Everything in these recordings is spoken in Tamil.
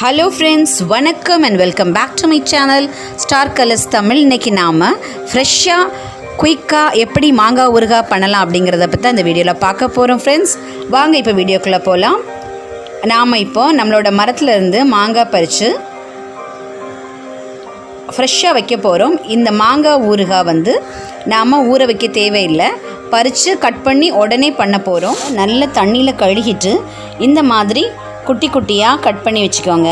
ஹலோ ஃப்ரெண்ட்ஸ் வணக்கம் and welcome back to my channel Star Colors Tamil இன்னைக்கு நாம் ஃப்ரெஷ்ஷாக குயிக்காக எப்படி மாங்காய் ஊறுகாய் பண்ணலாம் அப்படிங்கிறத பற்றி அந்த வீடியோவில் பார்க்க போகிறோம் ஃப்ரெண்ட்ஸ் வாங்க இப்போ வீடியோக்குள்ளே போகலாம் நாம் இப்போ நம்மளோட மரத்துலேருந்து மாங்காய் பறித்து ஃப்ரெஷ்ஷாக வைக்க போகிறோம் இந்த மாங்காய் ஊறுகாய் வந்து நாம் ஊற வைக்க தேவையில்லை. பறித்து கட் பண்ணி உடனே பண்ண போகிறோம் நல்ல தண்ணியில் கழுகிட்டு இந்த மாதிரி குட்டி குட்டியாக கட் பண்ணி வச்சுக்கோங்க.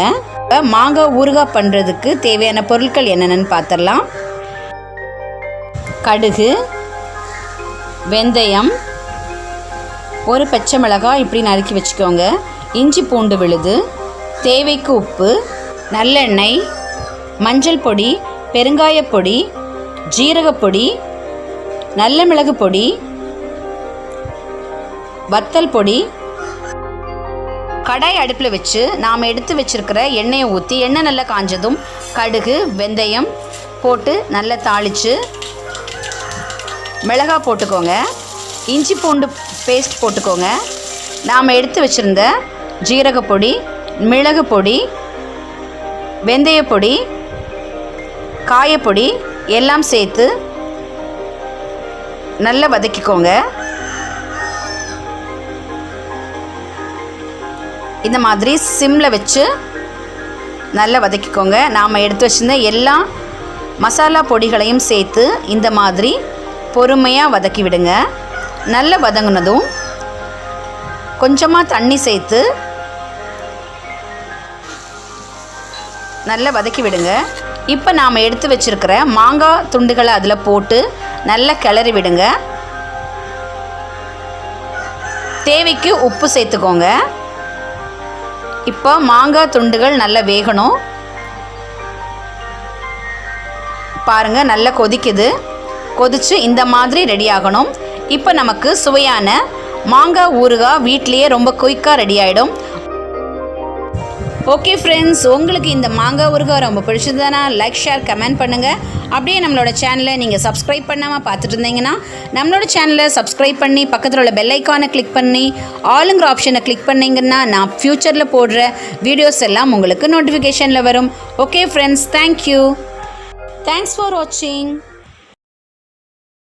மாங்காய் ஊறுகாய் பண்ணுறதுக்கு தேவையான பொருட்கள் என்னென்னு பார்த்துடலாம் கடுகு வெந்தயம் ஒரு பச்சை மிளகாய் இப்படி நறுக்கி வச்சுக்கோங்க. இஞ்சி பூண்டு விழுது தேவைக்கு உப்பு நல்லெண்ணெய் மஞ்சள் பொடி பெருங்காயப்பொடி ஜீரகப்பொடி நல்ல மிளகு பொடி வத்தல் பொடி கடாய் அடுப்பில் வச்சு நாம் எடுத்து வச்சுருக்கிற எண்ணெயை ஊற்றி எண்ணெய் நல்லா காஞ்சதும் கடுகு வெந்தயம் போட்டு நல்லா தாளித்து மிளகாய் போட்டுக்கோங்க. இஞ்சி பூண்டு பேஸ்ட் போட்டுக்கோங்க. நாம் எடுத்து வச்சுருந்த ஜீரகப்பொடி மிளகு பொடி வெந்தயப்பொடி காயப்பொடி எல்லாம் சேர்த்து நல்லா வதக்கிக்கோங்க. இந்த மாதிரி சிம்மில் வச்சு நல்லா வதக்கிக்கோங்க. நாம் எடுத்து வச்சிருந்த எல்லா மசாலா பொடிகளையும் சேர்த்து இந்த மாதிரி பொறுமையாக வதக்கி விடுங்க. நல்லா வதங்கினதும் கொஞ்சமாக தண்ணி சேர்த்து நல்லா வதக்கி விடுங்க. இப்போ நாம் எடுத்து வச்சிருக்கிற மாங்காய் துண்டுகளை அதில் போட்டு நல்லா கிளறி விடுங்க. தேவைக்கு உப்பு சேர்த்துக்கோங்க. இப்போ மாங்காய் துண்டுகள் நல்லா வேகணும். பாருங்கள் நல்லா கொதிக்குது. கொதித்து இந்த மாதிரி ரெடி ஆகணும். இப்போ நமக்கு சுவையான மாங்காய் ஊறுகாய் வீட்லேயே ரொம்ப குயிக்காக ரெடி ஆகிடும் ஓகே ஃப்ரெண்ட்ஸ் உங்களுக்கு இந்த மாங்காய் ஊறுகாய் ரொம்ப பிடிச்சதுன்னா லைக் ஷேர் கமெண்ட் பண்ணுங்கள் அப்படியே நம்மளோட சேனலை நீங்கள் சப்ஸ்கிரைப் பண்ணாமல் பார்த்துட்டு இருந்தீங்கன்னா நம்மளோட சேனலை சப்ஸ்கிரைப் பண்ணி பக்கத்தில் உள்ள பெல் ஐக்கானை கிளிக் பண்ணி ஆளுங்கிற ஆப்ஷனை கிளிக் பண்ணிங்கன்னா நான் ஃப்யூச்சரில் போடுற வீடியோஸ் எல்லாம் உங்களுக்கு நோட்டிஃபிகேஷனில் வரும். Okay friends thank you thanks for வாட்சிங்